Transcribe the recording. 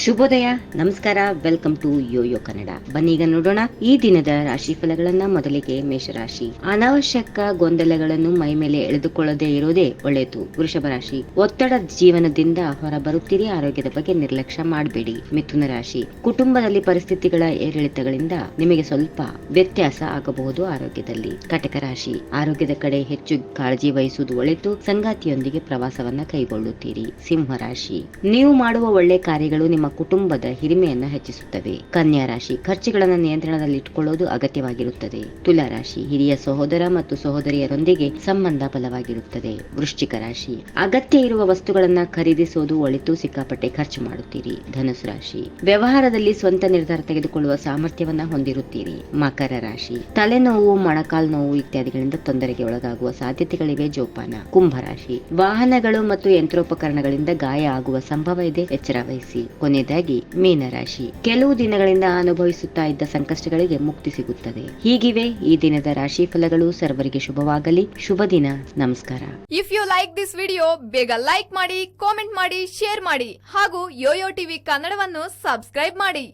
ಶುಭೋದಯ, ನಮಸ್ಕಾರ, welcome to YoYo Kannada. ಬನ್ನಿ ಈಗ ನೋಡೋಣ ಈ ದಿನದ ರಾಶಿ ಫಲಗಳನ್ನ ಮೊದಲಿಗೆ ಮೇಷರಾಶಿ. ಅನಾವಶ್ಯಕ ಗೊಂದಲಗಳನ್ನು ಮೈ ಮೇಲೆ ಎಳೆದುಕೊಳ್ಳದೆ ಇರೋದೇ ಒಳ್ಳೆಯದು. ವೃಷಭ ರಾಶಿ, ಒತ್ತಡ ಜೀವನದಿಂದ ಹೊರ ಬರುತ್ತೀರಿ ಆರೋಗ್ಯದ ಬಗ್ಗೆ ನಿರ್ಲಕ್ಷ್ಯ ಮಾಡಬೇಡಿ. ಮಿಥುನ ರಾಶಿ, ಕುಟುಂಬದಲ್ಲಿ ಪರಿಸ್ಥಿತಿಗಳ ಏರಿಳಿತಗಳಿಂದ ನಿಮಗೆ ಸ್ವಲ್ಪ ವ್ಯತ್ಯಾಸ ಆಗಬಹುದು ಆರೋಗ್ಯದಲ್ಲಿ. ಕಟಕ ರಾಶಿ, ಆರೋಗ್ಯದ ಕಡೆ ಹೆಚ್ಚು ಕಾಳಜಿ ವಹಿಸುವುದು ಒಳ್ಳೆಯದು. ಸಂಗಾತಿಯೊಂದಿಗೆ ಪ್ರವಾಸವನ್ನ ಕೈಗೊಳ್ಳುತ್ತೀರಿ. ಸಿಂಹ ರಾಶಿ, ನೀವು ಮಾಡುವ ಒಳ್ಳೆ ಕಾರ್ಯಗಳು ನಿಮ್ಮ ಕುಟುಂಬದ ಹಿರಿಮೆಯನ್ನ ಹೆಚ್ಚಿಸುತ್ತವೆ. ಕನ್ಯಾ ರಾಶಿ ಖರ್ಚುಗಳನ್ನು ನಿಯಂತ್ರಣದಲ್ಲಿಟ್ಟುಕೊಳ್ಳುವುದು ಅಗತ್ಯವಾಗಿರುತ್ತದೆ. ತುಲಾ ರಾಶಿ ಹಿರಿಯ ಸಹೋದರ ಮತ್ತು ಸಹೋದರಿಯರೊಂದಿಗೆ ಸಂಬಂಧ ಬಲವಾಗಿರುತ್ತದೆ. ವೃಶ್ಚಿಕ ರಾಶಿ, ಅಗತ್ಯ ಇರುವ ವಸ್ತುಗಳನ್ನ ಖರೀದಿಸುವುದು ಒಳಿತು ಸಿಕ್ಕಾಪಟ್ಟೆ ಖರ್ಚು ಮಾಡುತ್ತೀರಿ. ಧನುಸು ರಾಶಿ, ವ್ಯವಹಾರದಲ್ಲಿ ಸ್ವಂತ ನಿರ್ಧಾರ ತೆಗೆದುಕೊಳ್ಳುವ ಸಾಮರ್ಥ್ಯವನ್ನ ಹೊಂದಿರುತ್ತೀರಿ. ಮಕರ ರಾಶಿ, ತಲೆನೋವು, ಮೊಣಕಾಲು ನೋವು ಇತ್ಯಾದಿಗಳಿಂದ ತೊಂದರೆಗೆ ಒಳಗಾಗುವ ಸಾಧ್ಯತೆಗಳಿವೆ. ಜೋಪಾನ ಕುಂಭರಾಶಿ ವಾಹನಗಳು ಮತ್ತು ಯಂತ್ರೋಪಕರಣಗಳಿಂದ ಗಾಯ ಆಗುವ ಸಂಭವ ಇದೆ. ಎಚ್ಚರ ವಹಿಸಿ. ಕೊನೆಯದಾಗಿ ಮೀನರಾಶಿ. ಕೆಲವು ದಿನಗಳಿಂದ ಅನುಭವಿಸುತ್ತಾ ಇದ್ದ ಸಂಕಷ್ಟಗಳಿಗೆ ಮುಕ್ತಿ ಸಿಗುತ್ತದೆ. ಹೀಗಿವೆ ಈ ದಿನದ ರಾಶಿ ಫಲಗಳು. ಸರ್ವರಿಗೆ ಶುಭವಾಗಲಿ. ಶುಭ ದಿನ. ನಮಸ್ಕಾರ. If you like this video ಬೇಗ ಲೈಕ್ ಮಾಡಿ ಕಾಮೆಂಟ್ ಮಾಡಿ ಶೇರ್ ಮಾಡಿ ಹಾಗೂ ಯೋಯೋ ಟಿವಿ ಕನ್ನಡವನ್ನು ಸಬ್ಸ್ಕ್ರೈಬ್ ಮಾಡಿ.